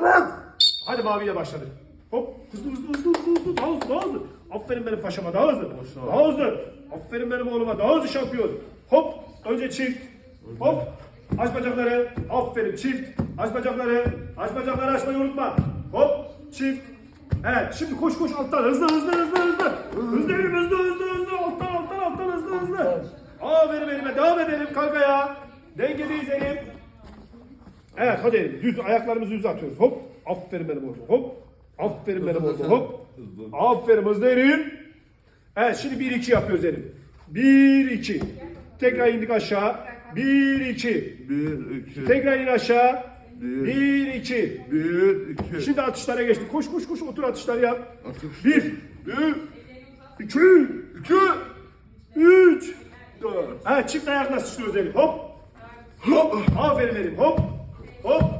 Tamam. Hadi maviyle başladık. Hop hızlı hızlı hızlı hızlı hızlı daha hızlı daha hızlı. Aferin benim paşama daha hızlı. Daha hızlı. Aferin benim oğluma daha hızlı şampiyon. Hop önce çift. Hop aç bacakları. Aferin çift. Aç bacakları. Aç bacakları açmayı unutma. Hop çift. Evet şimdi koş koş alttan hızlı hızlı hızlı hızlı. Hızlı elim hızlı hızlı hızlı alttan alttan alttan hızlı hızlı. Aferin elime devam edelim kankaya. Dengedeyiz elim. Evet hadi elim. Düz ayaklarımızı düz atıyoruz. Hop. Aferin benim oğlum. Hop. Aferin benim oğlum. Hop. Aferin hızlı elim. Evet şimdi 1 2 yapıyoruz elim. 1 2. Tekrar indik aşağı. 1 2. Bir, iki, Tekrar in aşağı. Bir. 1 2. bir, iki. Şimdi atışlara geçtik. Koş koş koş otur atışları yap. Atış. 1 Bir, 2 iki, 3 dört. Evet çift ayakla sıçrıyoruz elim. Hop. Hop. Aferin elim. Hop. Hop.